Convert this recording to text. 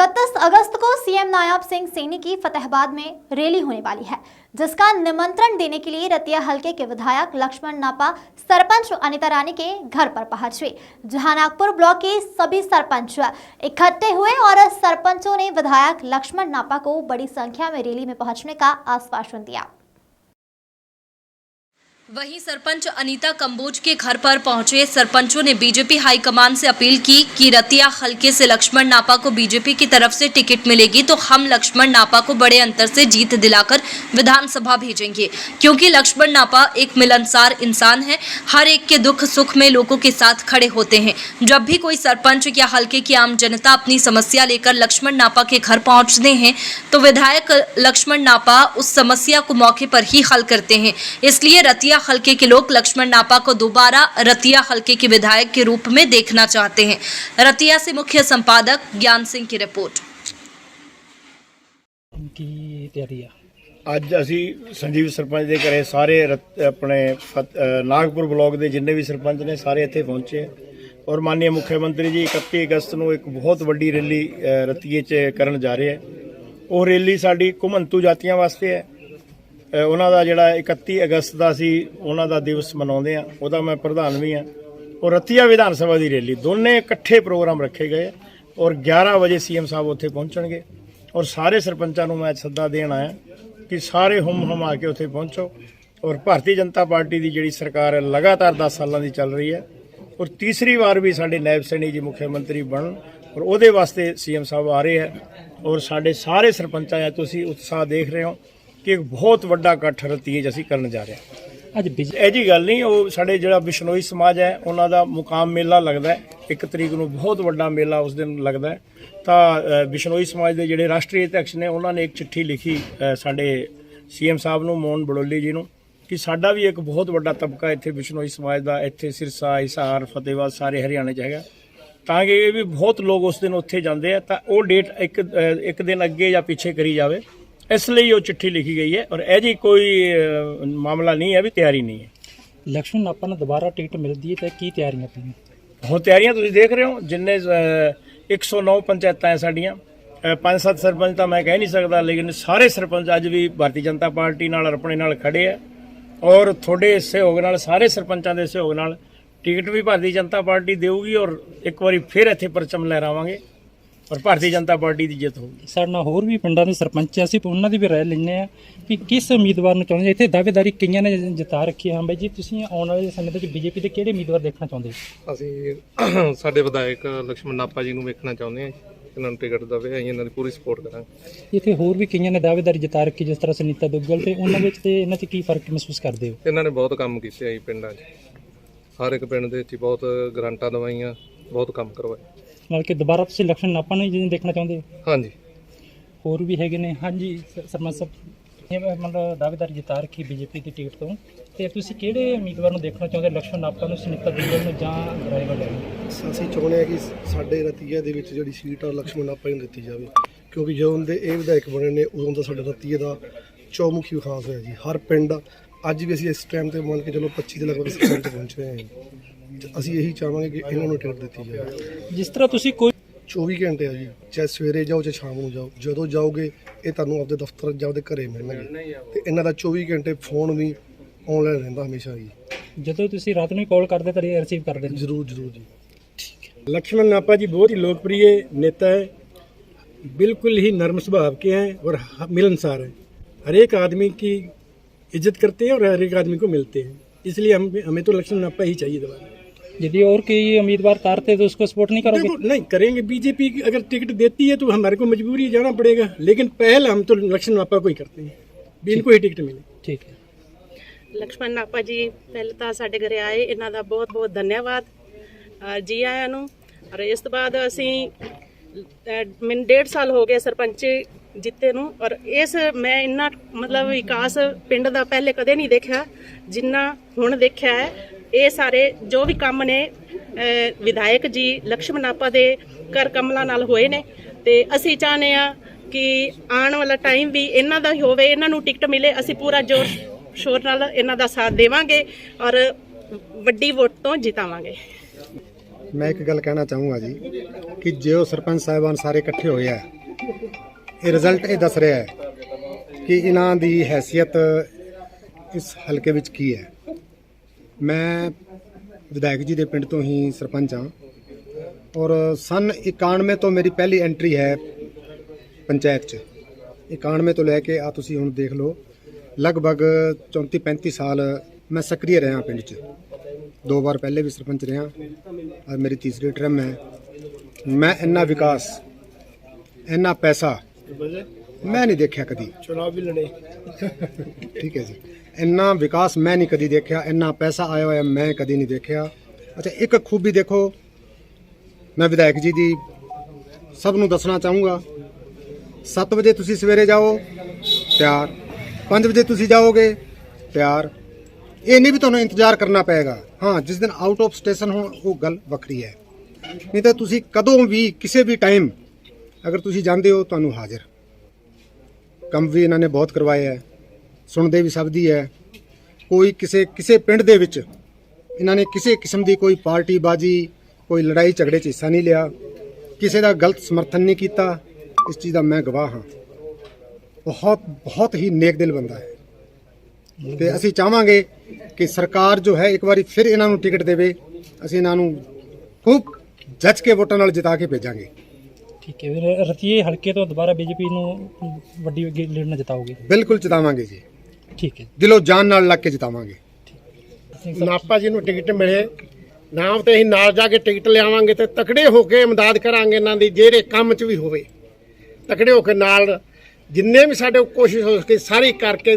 इकतीस अगस्त को सीएम नायब सिंह सैनी की फतेहबाद में रैली होने वाली है, जिसका निमंत्रण देने के लिए रतिया हलके के विधायक लक्ष्मण नापा, सरपंच अनिता रानी के घर पर पहुँचे, जहाँ नागपुर ब्लॉक के सभी सरपंच इकट्ठे हुए और सरपंचों ने विधायक लक्ष्मण नापा को बड़ी संख्या में रैली में पहुँचने का आश्वासन दिया। वहीं सरपंच अनीता कंबोज के घर पर पहुँचे सरपंचों ने बीजेपी हाईकमान से अपील की कि रतिया हल्के से लक्ष्मण नापा को बीजेपी की तरफ़ से टिकट मिलेगी तो हम लक्ष्मण नापा को बड़े अंतर से जीत दिलाकर विधानसभा भेजेंगे। क्योंकि लक्ष्मण नापा एक मिलनसार इंसान है, हर एक के दुख सुख में लोगों के साथ खड़े होते हैं। जब भी कोई सरपंच या हल्के की आम जनता अपनी समस्या लेकर लक्ष्मण नापा के घर पहुँचते हैं तो विधायक लक्ष्मण नापा उस समस्या को मौके पर ही हल करते हैं। इसलिए रतिया रतिया हल्के के लोग लक्ष्मण नापा को दोबारा रतिया हल्के के विधायक के रूप में देखना चाहते हैं। रतिया से मुख्य संपादक ज्ञान सिंह की रिपोर्ट। अज असी संजीव सरपंच के घर सारे रत अपने फत नागपुर ब्लॉक के जिन्हें भी सरपंच ने सारे इतने पहुँचे और माननीय मुख्यमंत्री जी इकती अगस्त को एक बहुत वीड्डी रैली रतीए च जा रहे हैं। वह रैली साड़ी घुमंतू जातियों वास्ते है। ਉਹਨਾਂ ਦਾ ਜਿਹੜਾ 31 ਅਗਸਤ ਦਾ ਅਸੀਂ ਉਹਨਾਂ ਦਾ ਦਿਵਸ ਮਨਾਉਂਦੇ ਆ ਉਹਦਾ ਮੈਂ ਪ੍ਰਧਾਨ ਵੀ ਆ ਔਰ ਰਤੀਆ ਵਿਧਾਨ ਸਭਾ ਦੀ ਰੈਲੀ। ਦੋਨੇ ਇਕੱਠੇ ਪ੍ਰੋਗਰਾਮ ਰੱਖੇ ਗਏ ਹੈ ਔਰ 11 ਵਜੇ ਸੀਐਮ ਸਾਹਿਬ ਉੱਥੇ ਪਹੁੰਚਣਗੇ। ਔਰ ਸਾਰੇ ਸਰਪੰਚਾਂ ਨੂੰ ਮੈਂ ਸੱਦਾ ਦੇਣ ਆਇਆ ਕਿ ਸਾਰੇ ਹੁਮ ਹੁਮ ਆ ਕੇ ਉੱਥੇ ਪਹੁੰਚੋ। ਔਰ ਭਾਰਤੀ ਜਨਤਾ ਪਾਰਟੀ ਦੀ ਜਿਹੜੀ ਸਰਕਾਰ ਹੈ, ਲਗਾਤਾਰ 10 ਸਾਲਾਂ ਦੀ ਚੱਲ ਰਹੀ ਹੈ। ਔਰ ਤੀਸਰੀ ਵਾਰ ਵੀ ਸਾਡੇ ਨਾਇਬ ਸੈਣੀ ਜੀ ਮੁੱਖ ਮੰਤਰੀ ਬਣਨ ਔਰ ਉਹਦੇ ਵਾਸਤੇ ਸੀਐਮ ਸਾਹਿਬ ਆ ਰਹੇ ਹੈ। ਔਰ ਸਾਡੇ ਸਾਰੇ ਸਰਪੰਚਾਂ ਆ ਤੁਸੀਂ ਉਤਸ਼ਾਹ ਦੇਖ ਰਹੇ ਹੋ ਕਿ ਇੱਕ ਬਹੁਤ ਵੱਡਾ ਇਕੱਠ ਰਤੀਏ ਅਸੀਂ ਕਰਨ ਜਾ ਰਹੇ ਹਾਂ। ਅੱਜ ਇਹ ਜੀ ਗੱਲ ਨਹੀਂ ਉਹ ਸਾਡੇ ਜਿਹੜਾ ਬਿਸ਼ਨੋਈ ਸਮਾਜ ਹੈ ਉਹਨਾਂ ਦਾ ਮੁਕਾਮ ਮੇਲਾ ਲੱਗਦਾ ਹੈ। ਇੱਕ ਤਰੀਕ ਨੂੰ ਬਹੁਤ ਵੱਡਾ ਮੇਲਾ ਉਸ ਦਿਨ ਲੱਗਦਾ ਹੈ। ਤਾਂ ਬਿਸ਼ਨੋਈ ਸਮਾਜ ਦੇ ਜਿਹੜੇ ਰਾਸ਼ਟਰੀ ਅਧਿਕਸ਼ ਨੇ ਉਹਨਾਂ ਨੇ ਇੱਕ ਚਿੱਠੀ ਲਿਖੀ ਸਾਡੇ ਸੀਐਮ ਸਾਹਿਬ ਨੂੰ ਮੋਹਨ ਬੜੋਲੀ ਜੀ ਨੂੰ ਕਿ ਸਾਡਾ ਵੀ ਇੱਕ ਬਹੁਤ ਵੱਡਾ ਤਬਕਾ ਇੱਥੇ ਬਿਸ਼ਨੋਈ ਸਮਾਜ ਦਾ ਇੱਥੇ ਸਿਰਸਾ ਹਿਸਾਰ ਫਤਿਹਵਾਦ ਸਾਰੇ ਹਰਿਆਣੇ 'ਚ ਹੈਗਾ। ਤਾਂ ਕਿ ਇਹ ਵੀ ਬਹੁਤ ਲੋਕ ਉਸ ਦਿਨ ਉੱਥੇ ਜਾਂਦੇ ਆ ਤਾਂ ਉਹ ਡੇਟ ਇੱਕ ਇੱਕ ਦਿਨ ਅੱਗੇ ਜਾਂ ਪਿੱਛੇ ਕਰੀ ਜਾਵੇ। ਇਸ ਲਈ ਉਹ ਚਿੱਠੀ ਲਿਖੀ ਗਈ ਹੈ ਔਰ ਇਹ ਜੀ ਕੋਈ ਅ, ਮਾਮਲਾ ਨਹੀਂ ਹੈ ਵੀ ਤਿਆਰੀ ਨਹੀਂ ਹੈ। ਲਕਸ਼ਮਣ ਆਪਾਂ ਨੂੰ ਦੁਬਾਰਾ ਟਿਕਟ ਮਿਲਦੀ ਹੈ ਤਾਂ ਕੀ ਤਿਆਰੀਆਂ ਪਈਆਂ? ਹੁਣ ਤਿਆਰੀਆਂ ਤੁਸੀਂ ਦੇਖ ਰਹੇ ਹੋ ਜਿੰਨੇ ਅ, 109 ਪੰਚਾਇਤਾਂ ਹੈ ਸਾਡੀਆਂ। ਅ, ਪੰਜ ਸੱਤ ਸਰਪੰਚ ਤਾਂ ਮੈਂ ਕਹਿ ਨਹੀਂ ਸਕਦਾ ਲੇਕਿਨ ਸਾਰੇ ਸਰਪੰਚ ਅੱਜ ਵੀ ਭਾਰਤੀ ਜਨਤਾ ਪਾਰਟੀ ਨਾਲ ਆਪਣੇ ਨਾਲ ਖੜੇ ਆ। ਔਰ ਤੁਹਾਡੇ ਸਹਿਯੋਗ ਨਾਲ ਸਾਰੇ ਸਰਪੰਚਾਂ ਦੇ ਸਹਿਯੋਗ ਨਾਲ ਟਿਕਟ ਵੀ ਭਾਰਤੀ ਜਨਤਾ ਪਾਰਟੀ ਦੇਊਗੀ ਔਰ ਇੱਕ ਵਾਰੀ ਫਿਰ ਇੱਥੇ ਪਰਚਮ ਲਹਿਰਾਵਾਂਗੇ। ਔਰ ਭਾਰਤੀ ਜਨਤਾ ਪਾਰਟੀ ਦੀ ਜਿੱਤ ਹੋਊਗੀ। ਸਾਡੇ ਨਾਲ ਹੋਰ ਵੀ ਪਿੰਡਾਂ ਦੇ ਸਰਪੰਚ ਆ, ਅਸੀਂ ਉਹਨਾਂ ਦੀ ਵੀ ਰਾਏ ਲੈਣੇ ਆ ਕਿ ਕਿਸ ਉਮੀਦਵਾਰ ਨੂੰ ਚਾਹੁੰਦੇ ਇੱਥੇ ਦਾਅਵੇਦਾਰੀ ਕਈਆਂ ਨੇ ਜਿਤਾ ਰੱਖੀ ਹੈ ਬਾਈ ਜੀ ਤੁਸੀਂ ਆਉਣ ਵਾਲੇ ਸਮੇਂ ਦੇ ਵਿੱਚ ਬੀਜੇਪੀ ਦੇ ਕਿਹੜੇ ਉਮੀਦਵਾਰ ਦੇਖਣਾ ਚਾਹੁੰਦੇ ਅਸੀਂ ਸਾਡੇ ਵਿਧਾਇਕ ਲక్ష్ਮਣ ਨਾਪਾ ਜੀ ਨੂੰ ਵੇਖਣਾ ਚਾਹੁੰਦੇ ਹਾਂ ਇਹਨਾਂ ਨੂੰ ਟਿਕਟ ਦਵੇ ਅਸੀਂ ਇਹਨਾਂ ਦੀ ਪੂਰੀ ਸਪੋਰਟ ਕਰਾਂਗੇ। ਇੱਥੇ ਹੋਰ ਵੀ ਕਈਆਂ ਨੇ ਦਾਅਵੇਦਾਰੀ ਜਿਤਾ ਰੱਖੀ ਜਿਸ ਤਰ੍ਹਾਂ ਸੁਨੀਤਾ ਦੁੱਗਲ ਤੇ ਉਹਨਾਂ ਵਿੱਚ ਤੇ ਇਹਨਾਂ 'ਚ ਕੀ ਫ਼ਰਕ ਮਹਿਸੂਸ ਕਰਦੇ ਹੋ? ਇਹਨਾਂ ਨੇ ਬਹੁਤ ਕੰਮ ਕੀਤੇ ਆ ਜੀ ਪਿੰਡਾਂ 'ਚ। ਹਰ ਇੱਕ ਪਿੰਡ ਦੇ ਵਿੱਚ ਬਹੁਤ ਗਰਾਂਟਾਂ ਦਵਾਈਆਂ ਬਹੁਤ ਕੰਮ ਕਰਵਾਏ। ਨਾਲ ਕਿ ਦੁਬਾਰਾ ਤੁਸੀਂ ਲਕਸ਼ਮਣ ਨਾਪਾ ਨੂੰ ਹੀ ਦੇਖਣਾ ਚਾਹੁੰਦੇ? ਹੋ ਹਾਂਜੀ। ਹੋਰ ਵੀ ਹੈਗੇ ਨੇ। ਹਾਂਜੀ ਸਰਪੰਚ ਸਾਹਿਬ ਇਹ ਮਤਲਬ ਦਾਅਵੇਦਾਰੀ ਜਿਤਾ ਰੱਖੀ ਬੀਜੇਪੀ ਦੀ ਟਿਕਟ ਤੋਂ। ਤੇ ਤੁਸੀਂ ਕਿਹੜੇ ਉਮੀਦਵਾਰ ਨੂੰ ਦੇਖਣਾ ਚਾਹੁੰਦੇ? ਲਕਸ਼ਮਣ ਨਾਪਾ ਨੂੰ ਸੁਨੀਤਾ ਦੁੱਗਲ ਨੂੰ ਜਾਂ ਡਰਾਈਵਰ ਨੂੰ? ਅਸੀਂ ਚਾਹੁੰਦੇ ਹਾਂ ਕਿ ਸਾਡੇ ਰਤੀਆ ਦੇ ਵਿੱਚ ਜਿਹੜੀ ਸੀਟ ਆ ਲక్ష్ਮਣ ਆਪਾ ਨੂੰ ਦਿੱਤੀ ਜਾਵੇ। ਕਿਉਂਕਿ ਜਦੋਂ ਦੇ ਇਹ ਵਿਧਾਇਕ ਬਣੇ ਨੇ ਉਦੋਂ ਦਾ ਸਾਡੇ ਰਤੀਏ ਦਾ ਚੌਮੁਖੀ ਵਿਕਾਸ ਹੋਇਆ ਜੀ। ਹਰ ਪਿੰਡ ਅੱਜ ਵੀ ਅਸੀਂ ਇਸ ਟਾਈਮ ਤੇ ਮੰਨ ਕੇ ਚਲੋ 25 ਦੇ ਲਗਭਗ ਪਹੁੰਚੇ ਹਾਂ ਜੀ। ਤੇ ਅਸੀਂ ਇਹੀ ਚਾਹਾਂਗੇ ਕਿ ਇਹਨਾਂ ਨੂੰ ਟਿਕਟ ਦਿੱਤੀ ਜਾਵੇ ਜਿਸ ਤਰ੍ਹਾਂ ਤੁਸੀਂ ਕੋਈ 24 ਘੰਟੇ ਆ ਜੀ ਚਾਹੇ ਸਵੇਰੇ ਜਾਓ ਚਾਹੇ ਸ਼ਾਮ ਨੂੰ ਜਾਓ ਜਦੋਂ ਜਾਓਗੇ ਇਹ ਤੁਹਾਨੂੰ ਆਪਦੇ ਦਫ਼ਤਰ ਜਾਂ ਆਪਦੇ ਘਰੇ ਮਿਲਣਗੇ ਤੇ ਇਹਨਾਂ ਦਾ 24 ਘੰਟੇ ਫੋਨ ਵੀ ਆਨਲਾਈਨ ਰਹਿੰਦਾ ਹਮੇਸ਼ਾ ਜੀ ਜਦੋਂ ਤੁਸੀਂ ਰਾਤ ਨੂੰ ਕਾਲ ਕਰਦੇ ਤਾਂ ਰਿਸੀਵ ਕਰਦੇ ਨੇ ਜ਼ਰੂਰ ਜ਼ਰੂਰ ਜੀ लक्ष्मण नापा जी बहुत ही लोकप्रिय नेता है बिल्कुल ही नर्म स्वभाव के हैं और ह- मिलनसार हैं हर एक आदमी की इज्जत करते हैं और हर एक आदमी को मिलते हैं इसलिए हम हमें तो लक्ष्मण नापा ही चाहिए दोबारा यदि और कोई उम्मीदवार तारते तो उसको सपोर्ट नहीं करोगे देखो नहीं करेंगे बीजेपी अगर टिकट देती है तो हमारे को मजबूरी जाना पड़ेगा लेकिन पहल हम तो लक्ष्मण नापा को ही करते हैं भी इनको ही टिकट मिले ठीक है ਲਕਸ਼ਮਣ ਨਾਪਾ ਜੀ ਪਹਿਲਾਂ ਤਾਂ ਸਾਡੇ ਘਰੇ ਆਏ ਇਹਨਾਂ ਦਾ ਬਹੁਤ ਬਹੁਤ ਧੰਨਵਾਦ ਅਹ ਜੀ ਆਇਆਂ ਨੂੰ ਔਰ ਇਸ ਤੋਂ ਬਾਅਦ ਅਸੀਂ ਅਹ ਮੈਨੂੰ ਡੇਢ ਸਾਲ ਹੋ ਗਏ ਸਰਪੰਚ ਜਿੱਤੇ ਨੂੰ ਔਰ ਇਸ ਮੈਂ ਇੰਨਾ ਮਤਲਬ ਵਿਕਾਸ ਪਿੰਡ ਦਾ ਪਹਿਲੇ ਕਦੇ ਨਹੀਂ ਦੇਖਿਆ ਜਿੰਨਾ ਹੁਣ ਦੇਖਿਆ ਹੈ ਇਹ ਸਾਰੇ ਜੋ ਵੀ ਕੰਮ ਨੇ ਵਿਧਾਇਕ ਜੀ, ਲਕਸ਼ਮਣ ਨਾਪਾ ਦੇ ਕਰ ਕਮਲਾਂ ਨਾਲ ਹੋਏ ਨੇ ਤੇ ਅਸੀਂ ਚਾਹੁੰਦੇ ਆ ਕਿ ਆਉਣ ਵਾਲਾ ਟਾਈਮ ਵੀ ਇਹਨਾਂ ਦਾ ਹੀ ਹੋਵੇ, ਇਹਨਾਂ ਨੂੰ ਟਿਕਟ ਮਿਲੇ, ਅਸੀਂ ਪੂਰਾ ਜੋਰ ਸ਼ੋਰ ਨਾਲ ਇਹਨਾਂ ਦਾ ਸਾਥ ਦੇਵਾਂਗੇ ਔਰ ਵੱਡੀ ਵੋਟ ਤੋਂ ਜਿਤਾਵਾਂਗੇ। ਮੈਂ ਇੱਕ ਗੱਲ ਕਹਿਣਾ ਚਾਹੂੰਗਾ ਜੀ ਕਿ ਜੋ ਸਰਪੰਚ ਸਾਹਿਬਾਨ ਸਾਰੇ ਇਕੱਠੇ ਹੋਏ ਆ, ਇਹ ਰਿਜ਼ਲਟ ਇਹ ਦੱਸ ਰਿਹਾ ਹੈ ਕਿ ਇਹਨਾਂ ਦੀ ਹੈਸੀਅਤ ਇਸ ਹਲਕੇ ਵਿੱਚ ਕੀ ਹੈ। ਮੈਂ ਵਿਧਾਇਕ ਜੀ ਦੇ ਪਿੰਡ ਤੋਂ ਹੀ ਸਰਪੰਚ ਹਾਂ ਔਰ ਸਨ 91 ਤੋਂ ਮੇਰੀ ਪਹਿਲੀ ਐਂਟਰੀ ਹੈ ਪੰਚਾਇਤ 'ਚ। 91 ਤੋਂ ਲੈ ਕੇ ਆ ਤੁਸੀਂ ਹੁਣ ਦੇਖ ਲਓ, ਲਗਭਗ 34 35 ਸਾਲ ਮੈਂ ਸਕਰੀय ਰਿਹਾ ਪਿੰਡ 'ਚ। ਦੋ ਵਾਰ ਪਹਿਲੇ ਵੀ ਸਰਪੰਚ ਰਿਹਾ ਅੱਜ ਮੇਰੀ ਤੀਸਰੀ ਟਰਮ ਹੈ। ਮੈਂ ਇੰਨਾ ਵਿਕਾਸ, ਇੰਨਾ ਪੈਸਾ ਮੈਂ ਨਹੀਂ ਦੇਖਿਆ ਕਦੀ। ਚੁਣਾਵ ਵੀ ਲੜੇ। ਠੀਕ ਹੈ ਜੀ। ਇੰਨਾ ਵਿਕਾਸ ਮੈਂ ਨਹੀਂ ਕਦੀ ਦੇਖਿਆ ਇੰਨਾ ਪੈਸਾ ਆਇਆ ਹੋਇਆ ਮੈਂ ਕਦੀ ਨਹੀਂ ਦੇਖਿਆ। ਅੱਛਾ ਇੱਕ ਖੂਬੀ ਦੇਖੋ। ਮੈਂ ਵਿਧਾਇਕ ਜੀ ਦੀ ਸਭ ਨੂੰ ਦੱਸਣਾ ਚਾਹੂੰਗਾ। 7 ਵਜੇ ਤੁਸੀਂ ਸਵੇਰੇ ਜਾਓ ਤਿਆਰ। 5 ਵਜੇ ਤੁਸੀਂ ਜਾਓਗੇ ਤਿਆਰ। ਇਹ ਨਹੀਂ ਵੀ ਤੁਹਾਨੂੰ ਇੰਤਜ਼ਾਰ ਕਰਨਾ ਪਏਗਾ। ਹਾਂ ਜਿਸ ਦਿਨ ਆਊਟ ਆਫ ਸਟੇਸ਼ਨ ਹੋਣ ਉਹ ਗੱਲ ਵੱਖਰੀ ਹੈ। ਨਹੀਂ ਤਾਂ ਤੁਸੀਂ ਕਦੋਂ ਵੀ ਕਿਸੇ ਵੀ ਟਾਈਮ ਅਗਰ ਤੁਸੀਂ ਜਾਂਦੇ ਹੋ ਤੁਹਾਨੂੰ ਹਾਜ਼ਰ। ਕੰਮ ਵੀ ਇਹਨਾਂ ਨੇ ਬਹੁਤ ਕਰਵਾਏ ਹੈ, ਸੁਣਦੇ ਵੀ ਸਭ ਦੀ ਹੈ। ਕੋਈ ਕਿਸੇ ਕਿਸੇ ਪਿੰਡ ਦੇ ਵਿੱਚ ਇਹਨਾਂ ਨੇ ਕਿਸੇ ਕਿਸਮ ਦੀ ਕੋਈ ਪਾਰਟੀ ਬਾਜੀ ਕੋਈ ਲੜਾਈ ਝਗੜੇ 'ਚ ਹਿੱਸਾ ਨਹੀਂ ਲਿਆ। ਕਿਸੇ ਦਾ ਗਲਤ ਸਮਰਥਨ ਨਹੀਂ ਕੀਤਾ, ਇਸ ਚੀਜ਼ ਦਾ ਮੈਂ ਗਵਾਹ ਹਾਂ। ਬਹੁਤ ਬਹੁਤ ਹੀ ਨੇਕ ਦਿਲ ਬੰਦਾ ਹੈ। ਤੇ ਅਸੀਂ ਚਾਹਾਂਗੇ ਕਿ ਸਰਕਾਰ ਜੋ ਹੈ, ਇੱਕ ਵਾਰੀ ਫਿਰ ਇਹਨਾਂ ਨੂੰ ਟਿਕਟ ਦੇਵੇ। ਅਸੀਂ ਇਹਨਾਂ ਨੂੰ ਖੂਬ ਜੱਜ ਕੇ ਵੋਟਾਂ ਨਾਲ ਜਿਤਾ ਕੇ ਭੇਜਾਂਗੇ। ਠੀਕ ਹੈ। ਵੀਰ ਰਤੀਏ ਹਲਕੇ ਤੋਂ ਦੁਬਾਰਾ ਬੀਜੇਪੀ ਨੂੰ ਵੱਡੀ ਲੀਡ ਨਾਲ ਜਿਤਾਓਗੇ? ਬਿਲਕੁਲ ਜਿਤਾਵਾਂਗੇ ਜੀ। ਠੀਕ ਹੈ। ਦਿਲੋਂ ਜਾਨ ਨਾਲ ਲੱਗ ਕੇ ਜਿਤਾਵਾਂਗੇ। ਨਾਪਾ ਜੀ ਨੂੰ ਟਿਕਟ ਮਿਲੇ। ਨਾਮ ਤੇ ਅਸੀਂ ਨਾਲ ਜਾ ਕੇ ਟਿਕਟ ਲਿਆਵਾਂਗੇ ਤੇ ਤਕੜੇ ਹੋ ਕੇ ਇਮਦਾਦ ਕਰਾਂਗੇ ਇਹਨਾਂ ਦੀ ਜਿਹੜੇ ਕੰਮ 'ਚ ਵੀ ਹੋਵੇ। ਤਕੜੇ ਹੋ ਕੇ ਨਾਲ ਜਿੰਨੇ ਵੀ ਸਾਡੇ ਕੋਸ਼ਿਸ਼ ਹੋ ਸਕੇ ਸਾਰੀ ਕਰਕੇ